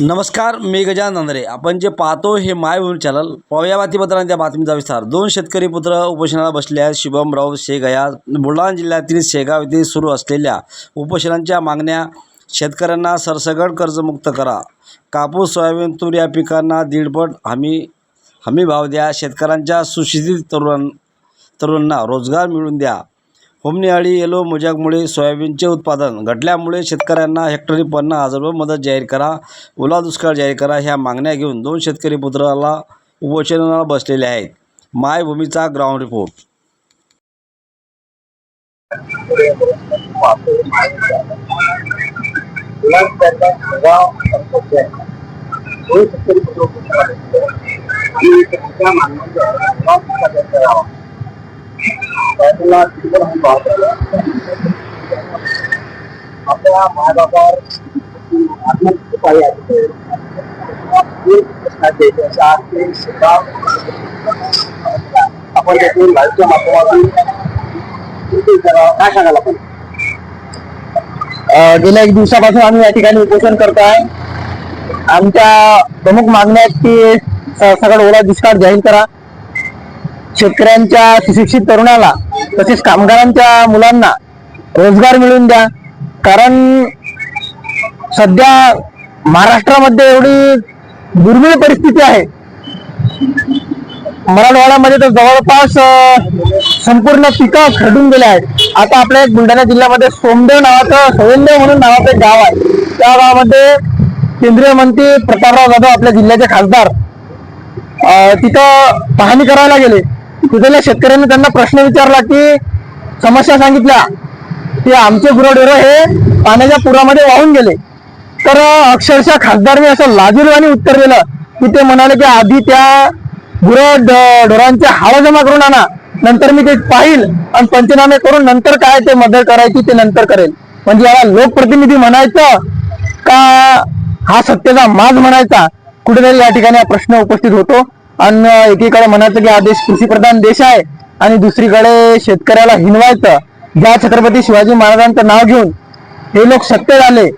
नमस्कार मी गजानन नांदरे. आपण जे पाहतो हे मायभूमी चॅनल पाहूया बातमीपत्रांत त्या बातमीचा विस्तार. दोन शेतकरी पुत्र उपोषणाला बसले आहेत शुभमराव शेगया. बुलढाणा जिल्ह्यातील शेगाव येथे सुरू असलेल्या उपोषणांच्या मागण्या शेतकऱ्यांना सरसगट कर्जमुक्त करा. कापूस सोयाबीन तूर या पिकांना दीडपट हमी हमी भाव द्या. शेतकऱ्यांच्या सुशिक्षित तरुण तरुणांना रोजगार मिळवून द्या. होमनिहाळी येलो मोजाकमुळे सोयाबीनचे उत्पादन. घटल्यामुळे शेतकऱ्यांना हेक्टरी पन्नास हजार रुपये मदत जाहीर करा. ओला दुष्काळ जाहीर करा ह्या मागण्या घेऊन दोन शेतकरी पुत्राला उपोषणाला बसलेले आहेत. मायभूमीचा ग्राउंड रिपोर्ट आपल्या मायबापावर आत्महत्या आहे आपण त्यातून लाईव्हच्या माध्यमातून काय सांगाल आपण गेल्या एक दिवसापासून आम्ही या ठिकाणी उपोषण करत आहे आमच्या प्रमुख मागण्या आहेत की सगळं ओला दुष्काळ जाहीर करा. शेतकऱ्यांच्या सुशिक्षित तरुणाला तसेच कामगारांच्या मुलांना रोजगार मिळवून द्या. कारण सध्या महाराष्ट्रामध्ये एवढी दुर्मिळ परिस्थिती आहे. मराठवाड्यामध्ये तर जवळपास संपूर्ण पिकं खरडून गेले आहेत. आता आपल्या बुलढाणा जिल्ह्यामध्ये सोमदेव नावाचं सोयंदेव म्हणून नावाचं एक गाव आहे. त्या गावामध्ये केंद्रीय मंत्री प्रतापराव जाधव आपल्या जिल्ह्याचे खासदार अं, तिथं पाहणी करायला गेले. तिथल्या शेतकऱ्यांनी त्यांना प्रश्न विचारला की समस्या सांगितल्या की आमचे गुरढोरं हे पाण्याच्या पुरामध्ये वाहून गेले. तर अक्षरशः खासदारने असं लाजीरवाणी उत्तर दिलं की ते म्हणाले की आधी त्या गुरं ढ- जमा करून आणा नंतर मी ते पाहिल आणि पंचनामे करून नंतर काय ते मदत करायची ते नंतर करेल. म्हणजे याला लोकप्रतिनिधी म्हणायचं का हा सत्तेचा माज म्हणायचा? कुठेतरी या ठिकाणी हा प्रश्न उपस्थित होतो. आणि एकीकडे म्हणायचं की हा देश कृषीप्रधान देश आहे आणि दुसरीकडे शेतकऱ्याला हिनवायचं ज्या छत्रपती शिवाजी महाराजांचं नाव घेऊन हे लोक सत्य झाले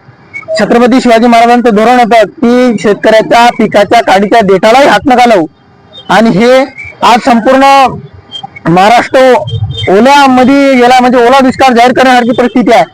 छत्रपती शिवाजी महाराजांचं धोरण होतं की शेतकऱ्याच्या पिकाच्या काडीच्या देठालाही हात नका लावू. आणि हे आज संपूर्ण महाराष्ट्र ओल्यामध्ये गेला म्हणजे ओला दुष्काळ जाहीर करण्यासारखी परिस्थिती आहे.